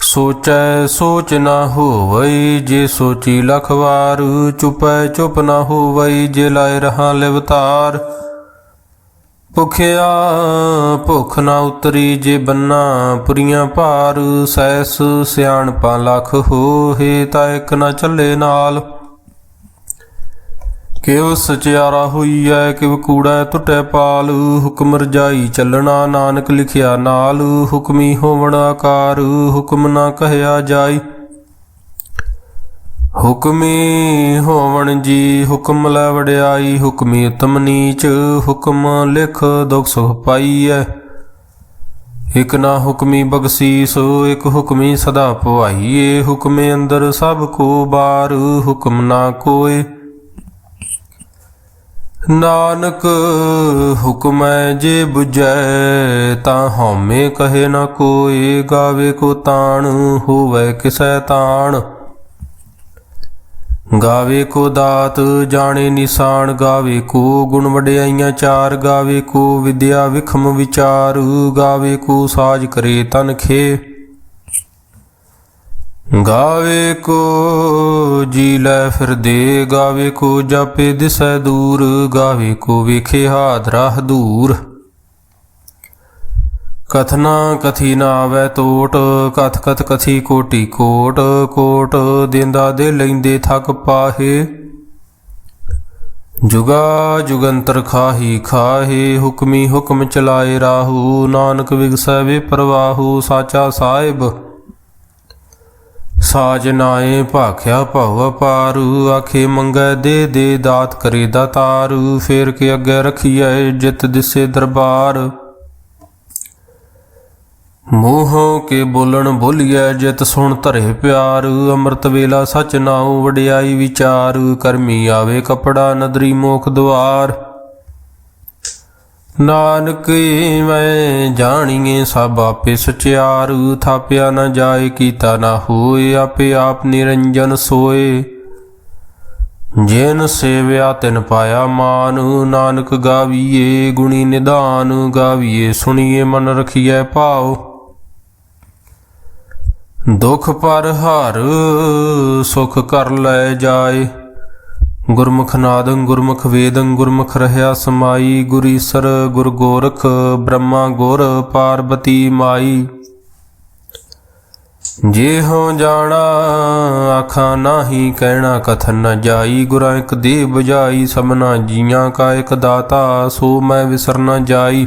ਸੋਚੈ ਸੋਚ ਨਾ ਹੋਵਈ ਜੇ ਸੋਚੀ ਲਖ ਵਾਰ, ਚੁਪੈ ਚੁਪ ਨਾ ਹੋਵਈ ਜੇ ਲਾਇ ਰਹਾ ਲਿਵਤਾਰ ਭੁਖਿਆ ਭੁਖ ਨਾ ਉਤਰੀ ਜੇ ਬੰਨਾ ਪੁਰੀਆਂ ਭਾਰ, ਸੈਸ ਸਿਆਣਪਾਂ ਲਖ ਹੋਏ ਤਾਂ ਇੱਕ ਨਾ ਚੱਲੇ ਨਾਲ। ਕਿਉ ਸਚਿਆਰਾ ਹੋਈਐ ਕਿਵ ਕੂੜਾ ਟੁੱਟੈ ਪਾਲ। ਹੁਕਮ ਰਜਾਈ ਚੱਲਣਾ ਨਾਨਕ ਲਿਖਿਆ ਨਾਲ। ਹੁਕਮੀ ਹੋਵਣ ਆਕਾਰ, ਹੁਕਮ ਨਾ ਕਹਿਆ ਜਾਈ। ਹੁਕਮੀ ਹੋਵਣ ਜੀ, ਹੁਕਮ ਲੈ ਵਡਿਆਈ। ਹੁਕਮੀ ਉਤਮ ਨੀਚ, ਹੁਕਮ ਲਿਖ ਦੁਖ ਸੁਖ ਪਾਈਐ। ਇਕ ਨਾ ਹੁਕਮੀ ਬਖਸ਼ੀਸ, ਇਕ ਹੁਕਮੀ ਸਦਾ ਭਵਾਈਏ ਹੁਕਮੇ ਅੰਦਰ ਸਭ ਕੋ ਬਾਰ, ਹੁਕਮ ਨਾ ਕੋਏ। ਨਾਨਕ, ਹੁਕਮੈ ਜੇ 부ਜੈ ਤਾਂ ਹਉਮੈ ਕਹੇ ਨਾ ਕੋਏ ਗਾਵੇ ਕੋ ਤਾਣ, ਹੋਵੇ ਕਿਸੈ ਤਾਣ। ਗਾਵੇ ਕੋ ਦਾਤ, ਜਾਣੇ ਨਿਸ਼ਾਨ, ਗਾਵੇ ਕੋ ਗੁਣ ਵਡਿਆਈਆਂ ਚਾਰ, ਗਾਵੇ ਕੋ ਵਿਦਿਆ ਵਿਖਮ ਵਿਚਾਰ, ਗਾਵੇ ਕੋ ਸਾਜ ਕਰੇ ਤਨ ਖੇ। ਗਾਵੇ ਕੋ ਜੀ ਲੈ ਫਿਰਦੇ ਗਾਵੇ ਕੋ ਜਾਪੇ ਦਿਸੈ ਦੂਰ, ਗਾਵੇ ਕੋ ਵੇਖੇ ਹਾਦਰਾ ਹਦੂਰ ਕਥਨਾ ਕਥੀ ਨਾ ਆਵੈ ਟੋਟ ਕਥ ਕਥ ਕਥੀ ਕੋਟੀ ਕੋਟ ਕੋਟ ਦਿੰਦਾ ਦੇ ਲੈਂਦੇ ਥਕ ਪਾਹੇ। ਜੁਗਾ ਜੁਗੰਤਰ ਖਾਹੀ ਖਾਹੇ, ਹੁਕਮੀ ਹੁਕਮ ਚਲਾਏ ਰਾਹੂ, ਨਾਨਕ ਵਿਗਸੈ ਵੇ ਪ੍ਰਵਾਹੂ, ਸਾਚਾ ਸਾਹਿਬ। ਸਾਜ ਨਾਏ ਭਾਖਿਆ ਭਉ ਅਪਾਰੂ ਆਖੇ ਮੰਗੈ ਦੇ ਦੇ ਦਾਤ ਕਰੇ ਦਾਤਾਰ ਫੇਰ ਕੇ ਅੱਗੇ ਰਖੀਐ ਜਿਤ ਦਿਸੇ ਦਰਬਾਰ। ਮੋਹੋਂ ਕੇ ਬੋਲਣ ਬੋਲੀਐ ਜਿਤ ਸੁਣ ਧਰੇ ਪਿਆਰ, ਅੰਮ੍ਰਿਤ ਵੇਲਾ ਸਚ ਨਾਉ ਵਡਿਆਈ ਵਿਚਾਰ, ਕਰਮੀ ਆਵੇ ਕਪੜਾ ਨਦਰੀ ਮੋਖ ਦੁਆਰ। ਨਾਨਕ ਮੈਂ ਜਾਣੀਏ ਸਭ ਆਪੇ ਸਚਿਆਰ, ਥਾਪਿਆ ਨਾ ਜਾਏ ਕੀਤਾ ਨਾ ਹੋਏ, ਆਪੇ ਆਪ ਨਿਰੰਜਨ ਸੋਏ। ਜਿਨ ਸੇਵਿਆ ਤਿਨ ਪਾਇਆ ਮਾਨ, ਨਾਨਕ ਗਾਵੀਏ ਗੁਣੀ ਨਿਧਾਨ, ਗਾਵੀਏ ਸੁਣੀਏ ਮਨ ਰਖੀਐ ਭਾਉ। ਦੁਖ ਪਰ ਹਰ ਸੁਖ ਕਰ ਲੈ ਜਾਏ। ਗੁਰਮੁਖ ਨਾਦੰ ਗੁਰਮੁਖ ਵੇਦੰ ਗੁਰਮੁਖ ਰਹਿਆ ਸਮਾਈ ਗੁਰੀਸਰ ਗੁਰ ਗੋਰਖ, ਬ੍ਰਹਮਾ ਗੁਰ ਪਾਰਬਤੀ ਮਾਈ। ਜੇ ਹੋ ਜਾਣਾ, ਆਖਾਂ ਨਾਹੀ ਕਹਿਣਾ, ਕਥਨ ਨ ਜਾਈ, ਗੁਰਾਂ ਇੱਕ ਦੇ 부ਜਾਈ, ਸਭਨਾ ਜੀਆਂ ਕਾ ਇੱਕ ਦਾਤਾ, ਸੋ ਮੈਂ ਵਿਸਰ ਨ ਜਾਈ।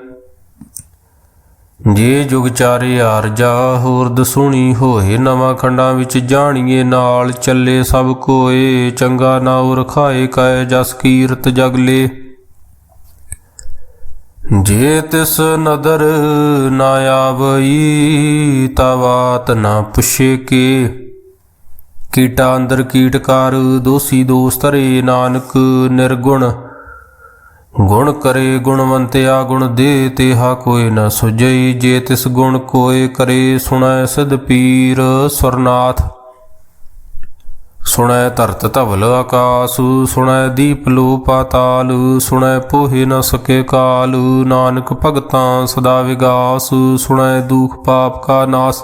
ਜੇ ਜੁਗ ਚਾਰੇ ਆਰਜਾ ਹੋਰ ਦਸੂਣੀ ਹੋਏ, ਨਵਾਂ ਖੰਡਾਂ ਵਿੱਚ ਜਾਣੀਏ, ਨਾਲ ਚੱਲੇ ਸਭ ਕੋਏ, ਚੰਗਾ ਨਾਉ ਰਖਾਏ ਕੈ ਜਸ ਕੀਰਤ ਜਗਲੇ ਜੇ ਤਿਸ ਨਦਰ ਨਾ ਆਵਈ ਤਵਾਤ ਨਾ ਪੁੱਛੇ ਕੇ। ਕੀਟਾ ਅੰਦਰ ਕੀਟਕਾਰ, ਦੋਸੀ ਦੋਸ ਧਰੇ ਨਾਨਕ, ਨਿਰਗੁਣ ਗੁਣ ਕਰੇ ਗੁਣਵੰਤਿਆ ਗੁਣ ਦੇ ਤੇਹਾ ਕੋਈ ਨ ਸੁਜਈ ਜੇ ਤਿਸ ਗੁਣ ਕੋਏ ਕਰੇ ਸੁਣੈ ਸਿਧ ਪੀਰ ਸੁਰਨਾਥ। ਸੁਣੈ ਧਰਤ ਧਵਲ ਆਕਾਸ਼ੁ, ਸੁਣੈ ਦੀਪ ਲੋ ਪਾਤਾਲ ਸੁਣੈ ਪੋਹਿ ਨ ਸਕੇ ਕਾਲ, ਨਾਨਕ ਭਗਤਾਂ ਸਦਾ ਵਿਗਾਸ, ਸੁਣੈ ਦੁਖ ਪਾਪ ਕਾ ਨਾਸ।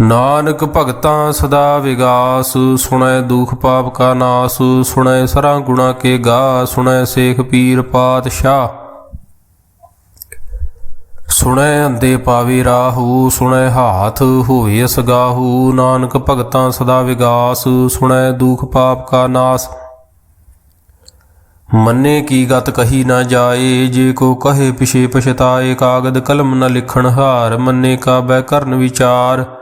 ਨਾਨਕ ਭਗਤਾਂ ਸਦਾ ਵਿਗਾਸ, ਸੁਣੈ ਦੁਖ ਪਾਪ ਕਾ ਨਾਸ, ਸੁਣੈ ਸਰਾਂ ਗੁਣਾ ਕੇ ਗਾ, ਸੁਣੈ ਸੇਖ ਪੀਰ ਪਾਤਸ਼ਾਹ। ਸੁਣੈ ਅੰਦੇ ਪਾਵੇ ਰਾਹੂ, ਸੁਣੈ ਹਾਥ ਹੋਏ ਅਸਗਾਹੂ, ਨਾਨਕ ਭਗਤਾਂ ਸਦਾ ਵਿਗਾਸ, ਸੁਣੈ ਦੁਖ ਪਾਪ ਕਾ ਨਾਸ। ਮੰਨੇ ਕੀ ਗਤ ਕਹੀ ਨਾ ਜਾਏ, ਜੇ ਕੋ ਕਹੇ ਪਿਛੇ ਪਛਤਾਏ, ਕਾਗਦ ਕਲਮ ਨ ਲਿਖਣ ਹਾਰ, ਮੰਨੇ ਕਾ ਬੈ ਕਰਨ ਵਿਚਾਰ।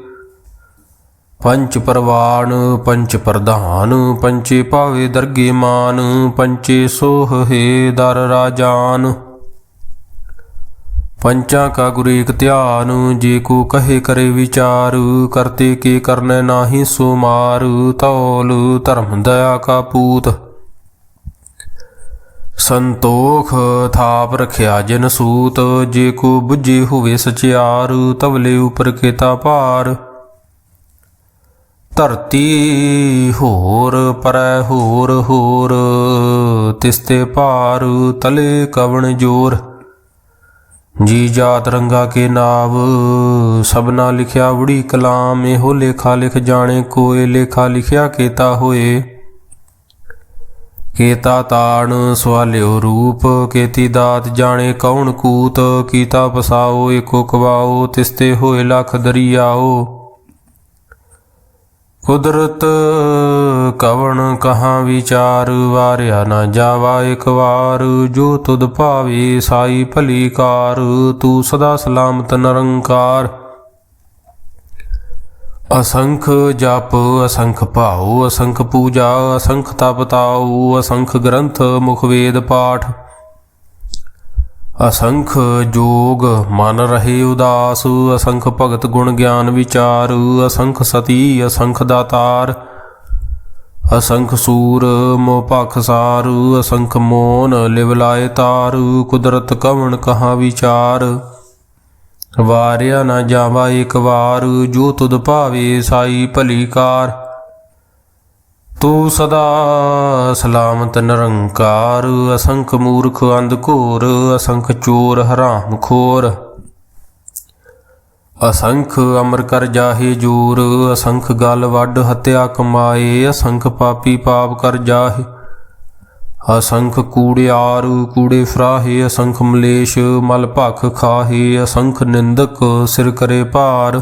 ਪੰਚ ਪਰਵਾਨ, ਪੰਚ ਪ੍ਰਧਾਨ, ਪੰਚੇ ਭਾਵੇ ਦਰਗੇ ਮਾਨ, ਪੰਚੇ ਸੋਹ ਹੈ ਦਰ ਰਾਜਾਨ। ਪੰਚਾਂ ਕਾ ਗੁਰ ਏਕ ਧਿਆਨ, ਜੇ ਕੋ ਕਹੇ ਕਰੇ ਵਿਚਾਰ, ਕਰਤੇ ਕੇ ਕਰਨੈ ਨਾਹੀ ਸੋ ਮਾਰ ਤੌਲ ਧਰਮ ਦਇਆ ਕਾ ਪੂਤ। ਸੰਤੋਖ ਥਾਪ ਰਖਿਆ ਜਨ ਸੂਤ, ਜੇ ਕੋ ਬੁਝੇ ਹੋਵੇ ਸਚਿਆਰ, ਤਵਲੇ ਉਪਰ ਕੇਤਾ ਭਾਰ। ਧਰਤੀ ਹੋਰ, ਪਰੈ ਹੋਰ ਹੋਰ ਤਿਸਤੇ ਭਾਰ ਤਲੇ ਕਵਣ ਜੋਰ। ਜੀ ਜਾਤ ਰੰਗਾ ਕੇ ਨਾਵ, ਸਭਨਾ ਲਿਖਿਆ ਉੜੀ ਕਲਾਮ, ਇਹੋ ਲੇਖਾ ਲਿਖ ਜਾਣੇ ਕੋਏ, ਲੇਖਾ ਲਿਖਿਆ ਕੇਤਾ ਹੋਏ। ਕੇਤਾ ਤਾਣ ਸਵਾਲਿਓ ਰੂਪ, ਕੇਤੀ ਦਾਤ ਜਾਣੇ ਕੌਣ ਕੂਤ, ਕੀਤਾ ਪਸਾਓ ਏਕੋ ਕਵਾਓ ਤਿਸਤੇ ਹੋਏ ਲਖ ਦਰਿਆਓ। ਕੁਦਰਤ ਕਵਣ ਕਹਾਂ ਵਿਚਾਰ, ਵਾਰਿਆ ਨਾ ਜਾਵਾ ਇੱਕ ਵਾਰ, ਜੋ ਤੁਧ ਭਾਵੇ ਸਾਈ ਭਲੀ ਕਾਰ, ਤੂੰ ਸਦਾ ਸਲਾਮਤ ਨਿਰੰਕਾਰ। ਅਸੰਖ ਜਪ, ਅਸੰਖ ਭਾਉ, ਅਸੰਖ ਪੂਜਾ, ਅਸੰਖ ਤਪ ਤਾਉ, ਅਸੰਖ ਗ੍ਰੰਥ ਮੁਖ ਵੇਦ ਪਾਠ। ਅਸੰਖ ਜੋਗ ਮਨ ਰਹੇ ਉਦਾਸ, ਅਸੰਖ ਭਗਤ ਗੁਣ ਗਿਆਨ ਵਿਚਾਰ, ਅਸੰਖ ਸਤੀ, ਅਸੰਖ ਦਾਤਾਰ, ਅਸੰਖ ਸੂਰ ਮੋਹ ਭਖ ਸਾਰ, ਅਸੰਖ ਮੋਨ ਲਿਵਲਾਏ ਤਾਰ, ਕੁਦਰਤ ਕਵਣ ਕਹਾ ਵਿਚਾਰ। ਵਾਰਿਆ ਨਾ ਜਾਵਾ ਇੱਕ ਵਾਰ, ਜੋ ਤੁਧ ਭਾਵੇ ਸਾਈ ਭਲੀ ਕਾਰ ਤੂੰ ਸਦਾ ਸਲਾਮਤ ਨਿਰੰਕਾਰ, ਅਸੰਖ ਮੂਰਖ ਅੰਧ ਘੋਰ, ਅਸੰਖ ਚੋਰ ਹਰਾਮ ਖੋਰ। ਅਸੰਖ ਅਮਰ ਕਰ ਜਾਹੇ ਜੂਰ, ਅਸੰਖ ਗਲ ਵੱਡ ਹਤਿਆ ਕਮਾਏ, ਅਸੰਖ ਪਾਪੀ ਪਾਪ ਕਰ ਜਾਹੇ। ਅਸੰਖ ਕੂੜਿਆਰ ਕੂੜੇ ਫਰਾਹੇ, ਅਸੰਖ ਮਲੇਸ਼ ਮਲ ਭਖ ਖਾਹੇ, ਅਸੰਖ ਨਿੰਦਕ ਸਿਰ ਕਰੇ ਭਾਰ।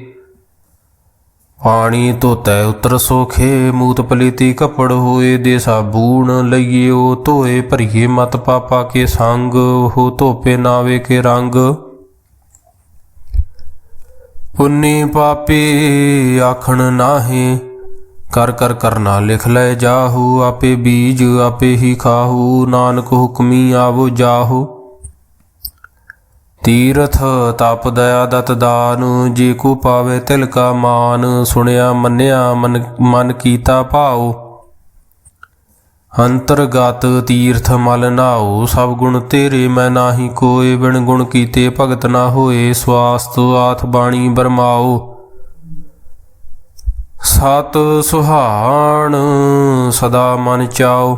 ਪਾਣੀ ਧੋਤੈ ਉਤਰ ਸੋਖੇ, ਮੂਤ ਪਲੀਤੀ ਕਪੜ ਹੋਏ ਦੇ ਸਾਬੂਣ ਲਈਓ ਧੋਏ, ਭਰੀਏ ਮਤ ਪਾਪਾ ਕੇ ਸੰਗ, ਉਹ ਧੋਪੇ ਨਾਵੇ ਕੇ ਰੰਗ। ਪੁੰਨੀ ਪਾਪੀ, ਆਖਣ ਨਾਹੀ, ਕਰ ਕਰ ਕਰਨਾ ਲਿਖ ਲੈ ਜਾਹੂ, ਆਪੇ ਬੀਜ ਆਪੇ ਹੀ ਖਾਹੂ, ਨਾਨਕ ਹੁਕਮੀ ਆਵੋ ਜਾਹੂ। ਤੀਰਥ ਤਪ ਦਇਆ ਦਤ ਦਾਨ, ਜੇ ਕੋ ਪਾਵੇ ਤਿਲ ਕਾ ਮਾਨ, ਸੁਣਿਆ ਮੰਨਿਆ ਮਨ ਮਨ ਕੀਤਾ ਭਾਉ। ਅੰਤਰਗਤ ਤੀਰਥ ਮਲ ਨਾਉ, ਸਭ ਗੁਣ ਤੇਰੇ ਮੈਂ ਨਾਹੀ ਕੋਏ, ਬਿਨ ਗੁਣ ਕੀਤੇ ਭਗਤ ਨਾ ਹੋਏ ਸਵਾਸਤ ਆਥ ਬਾਣੀ ਬਰਮਾਓ ਸਤ ਸੁਹਾਣ, ਸਦਾ ਮਨ ਚਾਓ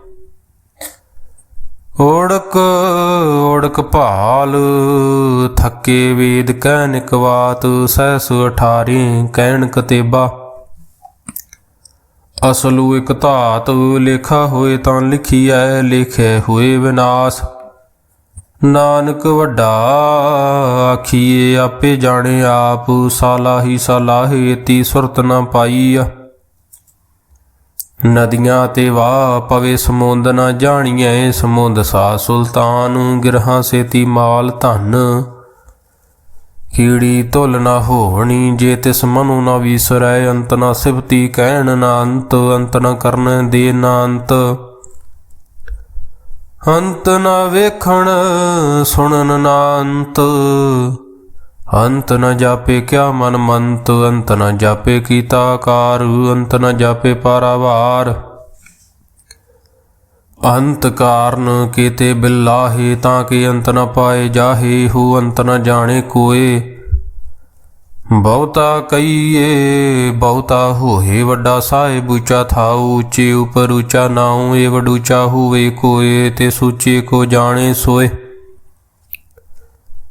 ਓੜਕ ਓੜਕ ਭਾਲ, ਥੱਕੇ ਵੇਦ ਕਹਿ ਨਿਕਵਾਤ ਸਹਿਸ ਅਠਾਰੀ ਕਹਿਣ ਕਤੇਬਾ। ਅਸਲੂ ਇਕ ਧਾਤ, ਲੇਖਾ ਹੋਏ ਤਾਂ ਲਿਖੀਐ, ਲਿਖੇ ਹੋਏ ਵਿਨਾਸ਼। ਨਾਨਕ ਵੱਡਾ ਆਖੀਏ ਆਪੇ ਜਾਣੇ ਆਪ, ਸਾਲਾਹੀ ਸਾਲਾਹੇ, ਤੀ ਸੁਰਤ ਨਾ ਪਾਈਆ ਨਦੀਆਂ ਤੇ ਵਾਹ ਪਵੇ ਸਮੁੰਦ ਨਾ ਜਾਣੀਐ, ਸਮੁੰਦ ਸਾ ਸੁਲਤਾਨ ਗਿਰਹਾਂ ਸੇਤੀ ਮਾਲ ਧਨ। ਕੀੜੀ ਧੁਲ ਨਾ ਹੋਣੀ ਜੇ ਤਿਸ ਮਨੁ ਨਾ ਵਿਸਰੈ, ਅੰਤ ਨਾ ਸਿਫਤੀ ਕਹਿਣ ਨਾ ਅੰਤ ਅੰਤ ਨਾ ਕਰਨ ਦੇ ਨਾ ਅੰਤ। ਅੰਤ ਨਾ ਵੇਖਣ ਸੁਣਨ ਨਾ ਅੰਤ। ਅੰਤ ਨ ਜਾਪੇ ਕਿਆ ਮਨ ਮੰਤ, ਅੰਤ ਨ ਜਾਪੇ ਕੀਤਾ ਕਾਰ, ਅੰਤ ਨ ਜਾਪੇ ਪਾਰਾਵਾਰ। ਅੰਤ ਕਾਰਨ ਕੀਤੇ ਬਿਲਾਹੇ, ਤਾਂ ਕਿ ਅੰਤ ਨ ਪਾਏ ਜਾਹੇ, ਹੋ ਅੰਤ ਨ ਜਾਣੇ ਕੋਏ। ਬਹੁਤਾ ਕਈਏ ਬਹੁਤਾ ਹੋਏ ਵੱਡਾ ਸਾਹਿਬ ਉੱਚਾ ਥਾਉ, ਉੱਚੇ ਉਪਰ ਉੱਚਾ ਨਾਉ ਏ ਵਡੂਚਾ ਹੋਵੇ ਕੋਏ, ਤੇ ਸੂਚੇ ਕੋ ਜਾਣੇ ਸੋਏ।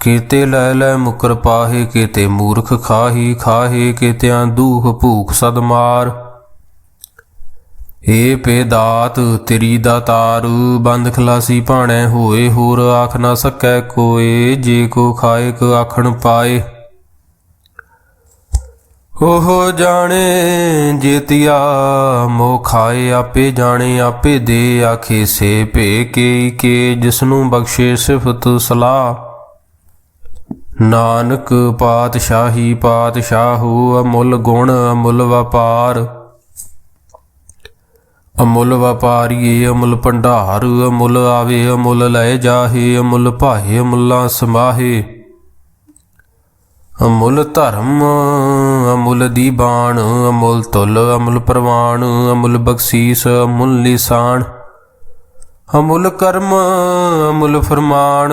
ਕੀਤੇ ਲੈ ਲੈ ਮੁਕਰ ਪਾਹੇ, ਕੀਤੇ ਮੂਰਖ ਖਾਹੀ, ਖਾਹੇ, ਕੀਤਿਆਂ ਦੂਖ ਭੂਖ ਸਦ ਮਾਰ। ਏ ਪੇ ਦਾਤ ਤੇਰੀ ਦਾਤਾਰ ਬੰਦ ਖਲਾਸੀ ਭਾਣੈ ਹੋਏ, ਹੋਰ ਆਖ ਨਾ ਸਕੈ ਕੋਏ, ਜੇ ਕੋ ਖਾਏ, ਕੋ ਆਖਣ ਪਾਏ। ਉਹ ਜਾਣੇ, ਜੇਤਿਆ ਮੋ ਖਾਏ, ਆਪੇ ਜਾਣੇ, ਆਪੇ ਦੇ, ਆਖੇ ਸੇ ਭੇ ਕੇ ਕੇ, ਜਿਸਨੂੰ ਬਖਸ਼ੇ ਸਿਫਤ ਸਲਾਹ। ਨਾਨਕ ਪਾਤਸ਼ਾਹੀ ਪਾਤਸ਼ਾਹੂ ਅਮੁੱਲ ਗੁਣ ਅਮੁੱਲ ਵਪਾਰ। ਅਮੁੱਲ ਵਪਾਰੀਏ ਅਮੁੱਲ ਭੰਡਾਰ, ਅਮੁੱਲ ਆਵੇ ਅਮੁੱਲ ਲੈ ਜਾਹੇ, ਅਮੁੱਲ ਭਾਏ ਅਮੁੱਲਾ ਸਮਾਹੇ। ਅਮੁੱਲ ਧਰਮ, ਅਮੁੱਲ ਦੀ ਬਾਣ, ਅਮੁੱਲ ਤੁਲ, ਅਮੁੱਲ ਪ੍ਰਵਾਨ ਅਮੁੱਲ ਬਖਸ਼ੀਸ, ਅਮੁੱਲ ਲਿਸਾਨ। ਅਮੁੱਲ ਕਰਮ, ਅਮੁੱਲ ਫਰਮਾਨ।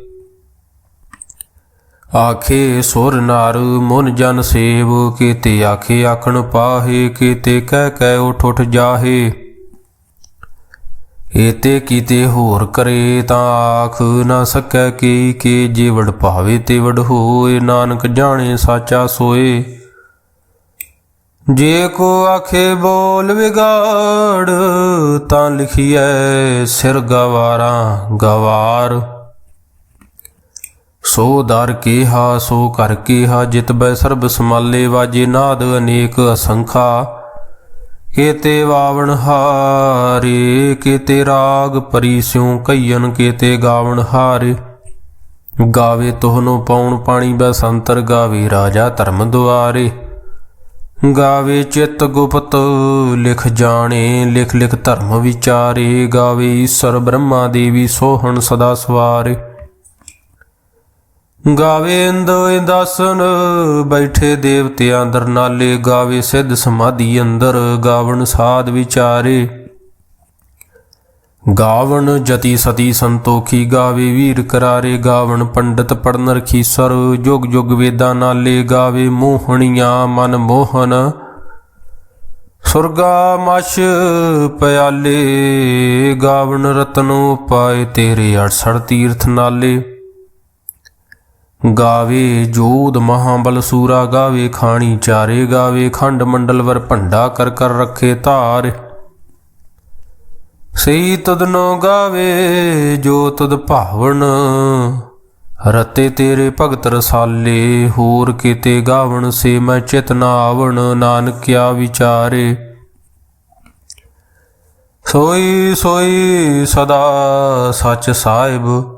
ਆਖੇ ਸੁਰ ਨਰ, ਮਨ ਜਨ ਸੇਵ, ਕੀਤੇ ਆਖੇ ਆਖਣ ਪਾਹੇ, ਕੀਤੇ ਕਹਿ ਕਹਿ ਉਠ ਉਠ ਜਾਹੇ। ਏਤੇ ਕੀਤੇ ਹੋਰ ਕਰੇ ਤਾਂ ਆਖ ਨਾ ਸਕੈ ਕੀ ਕੀ ਜੇ ਵਡ ਭਾਵੇ ਤੇ ਹੋਏ, ਨਾਨਕ ਜਾਣੇ ਸਾਚਾ ਸੋਏ। ਜੇ ਕੋ ਆਖੇ ਬੋਲ ਵਿਗਾੜ, ਤਾਂ ਲਿਖੀਐ ਸਿਰ ਗਵਾਰਾ ਗਵਾਰ। ਸੋ ਦਰ ਕੀਹਾ, ਸੋ ਕਰ ਕੀਹਾ, ਜਿਤ ਬੈ ਸਰਬ ਸਮਾਲੇ ਵਾਜੇ ਨਾਦ ਅਨੇਕ ਅਸੰਖਾ। ਕੇਤੇ ਵਾਵਣ ਹਾਰੇ, ਕੇਤੇ ਰਾਗ ਪਰੀ ਸਿਉ ਕਈਨ ਕੇਤੇ ਗਾਵਣ ਹਾਰੇ। ਗਾਵੇ ਤੋਹਨੋ ਪਾਉਣ ਪਾਣੀ ਬਸੰਤਰ ਗਾਵੇ ਰਾਜਾ ਧਰਮ ਦੁਆਰੇ। ਗਾਵੇ ਚਿਤ ਗੁਪਤ ਲਿਖ ਜਾਣੇ, ਲਿਖ ਲਿਖ ਧਰਮ ਵਿਚਾਰੇ। ਗਾਵੇ ਈਸ਼ਰ ਬ੍ਰਹਮਾ ਦੇਵੀ ਸੋਹਣ ਸਦਾ ਸਵਾਰੇ। ਗਾਵੇ ਇੰਦ ਬੈਠੇ ਦੇਵਤਿਆਂ ਅੰਦਰ ਨਾਲੇ, ਗਾਵੇ ਸਿੱਧ ਸਮਾਧੀ ਅੰਦਰ, ਗਾਵਣ ਸਾਧ ਵਿਚਾਰੇ। ਗਾਵਣ ਜਤੀ ਸਤੀ ਸੰਤੋਖੀ, ਗਾਵੇ ਵੀਰ ਕਰਾਰੇ, ਗਾਵਣ ਪੰਡਤ ਪੜਨ ਰਖੀਸਰ ਜੁਗ ਜੁਗ ਵੇਦਾਂ ਨਾਲੇ, ਗਾਵੇ ਮੋਹਣੀਆਂ ਮਨ ਮੋਹਨ। ਸੁਰਗਾ ਮਛ ਪਿਆਲੇ, ਗਾਵਣ ਰਤਨੋ ਪਾਏ ਤੇਰੇ 68 ਤੀਰਥ ਨਾਲੇ। ਗਾਵੇ ਜੋਦ ਮਹਾਬਲ ਸੂਰਾ, ਗਾਵੇ ਖਾਣੀ ਚਾਰੇ, ਗਾਵੇ ਖੰਡ ਮੰਡਲ ਵਰ ਭੰਡਾ ਕਰ ਕਰ ਰੱਖੇ ਧਾਰ। ਸਈ ਤਦਨੋ ਗਾਵੇ ਜੋ ਤਦ ਭਾਵਨ, ਰਤੇ ਤੇਰੇ ਭਗਤ ਰਸਾਲੇ, ਹੋਰ ਕਿਤੇ ਗਾਵਣ ਸੇ ਮੈਂ ਚਿਤ ਨਾ ਆਵਣ, ਨਾਨਕਿਆ ਵਿਚਾਰੇ। ਸੋਈ ਸੋਈ ਸਦਾ ਸੱਚ ਸਾਹਿਬ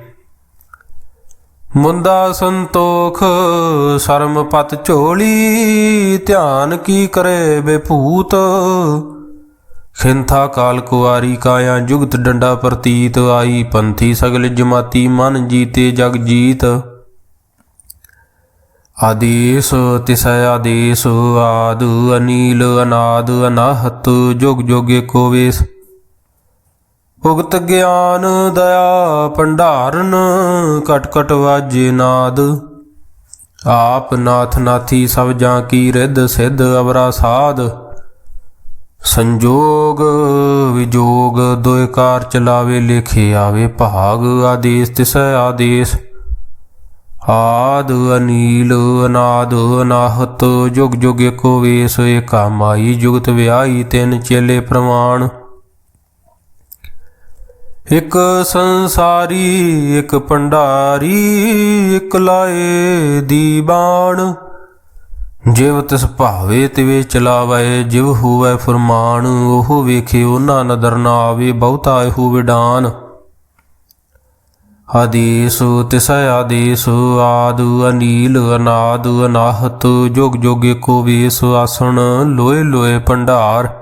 ਮੁੰਦਾ ਸੰਤੋਖ, ਸ਼ਰਮ ਪਤ ਝੋਲੀ, ਧਿਆਨ ਕੀ ਕਰੇ ਬੇਭੂਤ? ਖਿੰਥਾ ਕਾਲ ਕੁਆਰੀ ਕਾਇਆ ਜੁਗਤ ਡੰਡਾ ਪ੍ਰਤੀਤ, ਆਈ ਪੰਥੀ ਸਗਲ ਜਮਾਤੀ ਮਨ ਜੀਤੇ ਜਗ ਜੀਤ। ਆਦੇਸ ਤਿਸੈ ਆਦੇਸ, ਆਦ ਅਨੀਲ ਅਨਾਦ ਅਨਾਹਤ, ਜੁਗ ਜੋਗੇ ਕੋ ਵੇਸ। ਭੁਗਤ ਗਿਆਨ ਦਇਆ ਭੰਡਾਰਨ ਕਟਕਟ ਕਟ ਵਾਜੇ ਨਾਦ। ਆਪ ਨਾਥ ਨਾਥੀ ਸਭ ਜਾਂ ਕੀ ਰਿੱਧ ਸਿੱਧ ਅਵਰਾ ਸਾਧ। ਸੰਜੋਗ ਵਿਜੋਗ ਦੋਇ ਚਲਾਵੇ, ਲਿਖੇ ਆਵੇ ਭਾਗ, ਆਦੇਸ ਤਿਸੈ ਆਦੇਸ। ਆਦ ਅਨੀਲ ਅਨਾਦ ਅਨਾਹਤ, ਜੁਗ ਜੁਗ ਏਕੋ ਵੇਸ, ਏਕਾ ਮਾਈ, ਜੁਗਤ ਵਿਆਹੀ ਤਿੰਨ ਚੇਲੇ ਪ੍ਰਮਾਣ। ਇਕ ਸੰਸਾਰੀ, ਇਕ ਭੰਡਾਰੀ, ਇਕ ਲਾਏ ਦੀਬਾਨ ਜਿਵ ਤਿਸ ਭਾਵੇ ਤਿਵੇ ਚਲਾਵੇ, ਜਿਵ ਹੋਵੇ ਫਰਮਾਨ, ਉਹ ਵੇਖੇ ਉਹਨਾਂ ਨਦਰ ਨਾ ਆਵੇ, ਬਹੁਤਾ ਇਹੋ ਵਿਡਾਨ। ਆਦੇਸ ਤਿਸੈ ਆਦੇਸ, ਆਦ ਅਨੀਲ ਅਨਾਦ ਅਨਾਹਤ, ਜੋਗ ਜੋਗੇ ਏਕੋ ਵੇਸ ਆਸਣ, ਲੋਏ ਲੋਏ ਭੰਡਾਰ।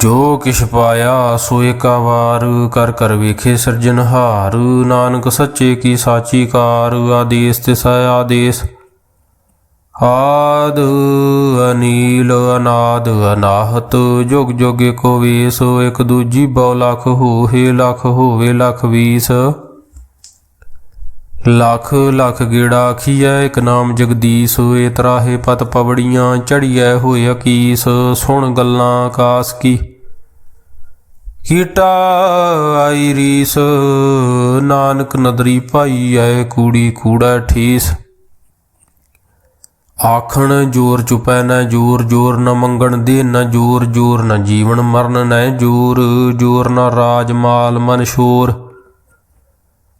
ਜੋ ਕਿਛ ਪਾਇਆ ਸੋ ਏਕਾ ਵਾਰ ਕਰ ਕਰ ਵੇਖੇ ਸਿਰਜਨਹਾਰ ਨਾਨਕ ਸੱਚੇ ਕੀ ਸਾਚੀ ਕਾਰ ਆਦੇਸ ਤੇ ਤਿਸੈ ਆਦੇਸ। ਆਦ ਅਨੀਲ ਅਨਾਦ ਅਨਾਹਤ, ਜੁਗ ਜੁਗ ਏਕੋ ਵੇਸ, ਇਕ ਦੂਜੀ ਬਹੁ ਲਖ ਹੋਏ, ਲਖ ਹੋਵੇ, ਲਖ ਵੀਸ। ਲੱਖ ਲੱਖ ਗੇੜਾ ਆਖੀਐ, ਇਕ ਨਾਮ ਜਗਦੀਸ਼, ਏ ਤਰਾਹੇ ਪਤ ਪਵੜੀਆਂ ਚੜੀਐ ਹੋਏ ਅਕੀਸ, ਸੁਣ ਗੱਲਾਂ ਆਕਾਸ ਕੀ। ਕੀਟਾ ਆਈ ਰੀਸ, ਨਾਨਕ ਨਦਰੀ ਭਾਈ ਐ ਕੂੜੀ ਕੂੜਾ ਠੀਸ। ਆਖਣ, ਜੋਰ ਚੁਪੈ ਨਾ ਜੋਰ ਜੋਰ ਨਾ ਮੰਗਣ ਦੇ ਨਾ ਜੋਰ ਜੋਰ ਨਾ ਜੀਵਨ ਮਰਨ ਨ ਜੋਰ ਜੋਰ ਨ ਰਾਜ ਮਾਲ ਮਨ ਸ਼ੋਰ।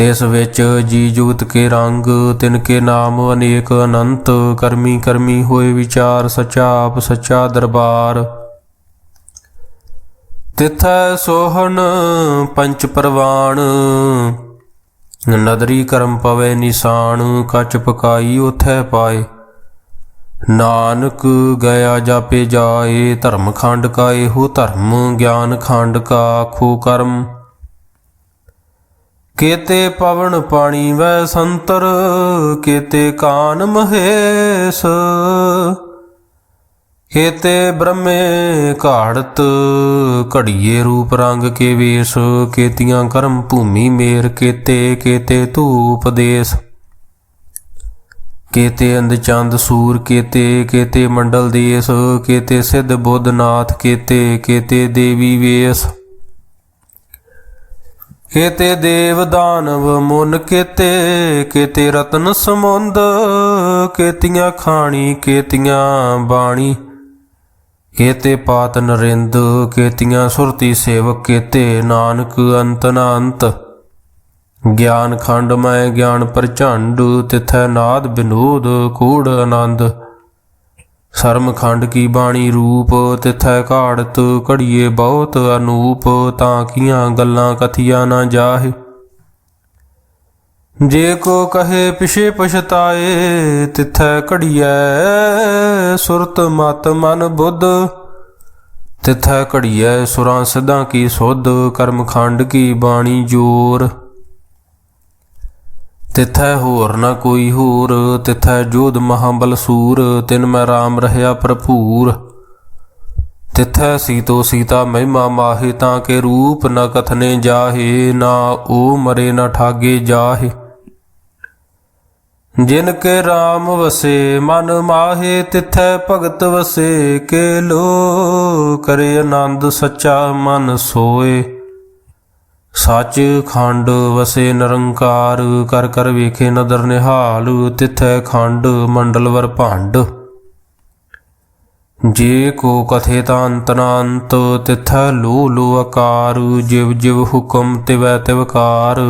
ਤਿਸ ਵਿੱਚ ਜੀ ਜੂਤ ਕੇ ਰੰਗ, ਤਿਨ ਕੇ ਨਾਮ ਅਨੇਕ ਅਨੰਤ, ਕਰਮੀ ਕਰਮੀ ਹੋਏ ਵਿਚਾਰ, ਸਚਾ ਆਪ ਸਚਾ ਦਰਬਾਰ। ਤਿਥੈ ਸੋਹਣ ਪੰਚ ਪਰਵਾਣ, ਨਦਰੀ ਕਰਮ ਪਵੇ ਨਿਸ਼ਾਨ, ਕੱਚ ਪਕਾਈ ਉਥੈ ਪਾਏ। ਨਾਨਕ ਗਿਆ ਜਾਪੇ ਜਾਏ, ਧਰਮ ਖੰਡ ਕਾ ਇਹੋ ਧਰਮ, ਗਿਆਨ ਖੰਡ ਕਾ ਖੋ ਕਰਮ। ਕੇਤੇ ਪਵਨ ਪਾਣੀ ਵੈ ਸੰਤਰ, ਕੇਤੇ ਕਾਨ ਮਹੇਸ਼। ਕੇਤੇ ਬ੍ਰਹਮੇ ਘਾੜਤ, ਘੜੀਏ ਰੂਪ ਰੰਗ ਕੇ ਵੇਸ਼। ਕੇਤੀਆਂ ਕਰਮ ਭੂਮੀ ਮੇਰ, ਕੇਤੇ ਕੇਤੇ ਧੂਪ ਦੇਸ। ਕੇਤੇ ਅੰਧ ਚੰਦ ਸੂਰ, ਕੇਤੇ ਕੇਤੇ ਮੰਡਲ ਦੇਸ। ਕੇਤੇ ਸਿੱਧ ਬੁੱਧਨਾਥ, ਕੇਤੇ ਕੇਤੇ ਦੇਵੀ ਵੇਸ। ਕੇਤੇ ਦੇਵ ਦਾਨਵ, ਮੁਨ ਕੇਤੇ ਕੇਤੇ ਰਤਨ ਸਮੁੰਦ, ਕੇਤੀਆਂ ਖਾਣੀ, ਕੇਤੀਆਂ ਬਾਣੀ। ਕੇਤੇ ਪਾਤ ਨਰਿੰਦ, ਕੇਤੀਆਂ ਸੁਰਤੀ ਸੇਵਕ, ਕੇਤੇ ਨਾਨਕ ਅੰਤ ਨਾ ਗਿਆਨ ਖੰਡ ਮੈਂ, ਗਿਆਨ ਪ੍ਰਚੰਡ, ਤਿਥੈ ਨਾਦ ਬਿਨੋਦ, ਕੂੜ ਆਨੰਦ। ਸ਼ਰਮ ਖੰਡ ਕੀ ਬਾਣੀ ਰੂਪ, ਤਿਥੈ ਘਾੜਤ ਘੜੀਏ ਬਹੁਤ ਅਨੂਪ, ਤਾਂ ਕੀਆਂ ਗੱਲਾਂ ਕਥੀਆਂ ਨਾ ਜਾਹੇ। ਜੇ ਕੋ ਕਹੇ ਪਿਛੇ ਪਛਤਾਏ, ਤਿਥੈ ਘੜੀਐ ਸੁਰਤ ਮਤ ਮਨ ਬੁੱਧ। ਤਿਥੈ ਘੜੀਐ ਸੁਰਾਂ ਸਦਾ ਕੀ ਸੁਧ, ਕਰਮ ਖੰਡ ਕੀ ਬਾਣੀ ਜੋਰ। ਤਿਥੈ ਹੋਰ ਨਾ ਕੋਈ ਹੋਰ, ਤਿਥੈ ਜੋਧ ਮਹਾਬਲ ਸੂਰ, ਤਿਨ ਮੈਂ RAM ਰਹਿਆ ਭਰਪੂਰ। ਤਿਥੈ ਸੀਤੋ ਸੀਤਾ ਮਹਿਮਾ ਮਾਹੇ, ਤਾਂ ਕੇ ਰੂਪ ਨ ਕਥਨੇ ਜਾਹੇ, ਨਾ ਉਹ ਮਰੇ ਨ ਠਾਗੇ ਜਾਹੇ। ਜਿਨ ਕੇ RAM ਵਸੇ, ਮਨ ਮਾਹੇ, ਤਿਥੈ ਭਗਤ ਵਸੇ, ਕੇ ਲੋ ਕਰੇ ਆਨੰਦ ਸੱਚਾ ਮਨ ਸੋਏ। ਸੱਚ ਖੰਡ ਵਸੇ ਨਿਰੰਕਾਰ, ਕਰ ਕਰ ਵੇਖੇ ਨਦਰ ਨਿਹਾਲ, ਤਿਥੈ ਖੰਡ ਮੰਡਲ ਵਰ ਭੰਡ। ਜੇ ਕੋ ਕਥੇ ਤਾਂ ਅੰਤ ਤਿਥੈ ਲੋ ਲੋ ਆਕਾਰ, ਜਿਵ ਜਿਵ ਹੁਕਮ ਤਿਵੈ ਤਿਵਕਾਰ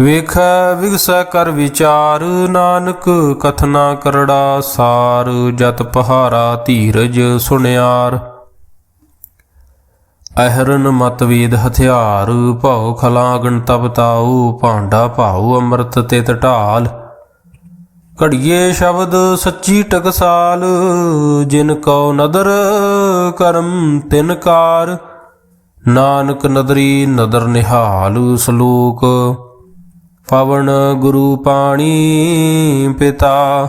ਵੇਖੈ ਵਿਗਸੈ ਕਰ ਵਿਚਾਰ, ਨਾਨਕ ਕਥਨਾ ਕਰੜਾ ਸਾਰ, ਜਤ ਪਹਾਰਾ ਧੀਰਜ ਸੁਣਿਆਰ ਅਹਰਨ ਮਤਵੇਦ ਹਥਿਆਰ, ਭਾਉ ਖਲਾਗਣ ਤਪ ਤਾਉ ਭਾਂਡਾ ਭਾਉ ਅੰਮ੍ਰਿਤ ਤੇ ਢਾਲ ਘੜੀਏ ਸ਼ਬਦ ਸੱਚੀ ਟਕਸਾਲ, ਜਿਨ ਕਉ ਨਦਰ ਕਰਮ ਤਿਨ ਕਾਰ। ਨਾਨਕ ਨਦਰੀ ਨਦਰ ਨਿਹਾਲ ਸ਼ਲੋਕ ਪਵਨ ਗੁਰੂ ਪਾਣੀ ਪਿਤਾ।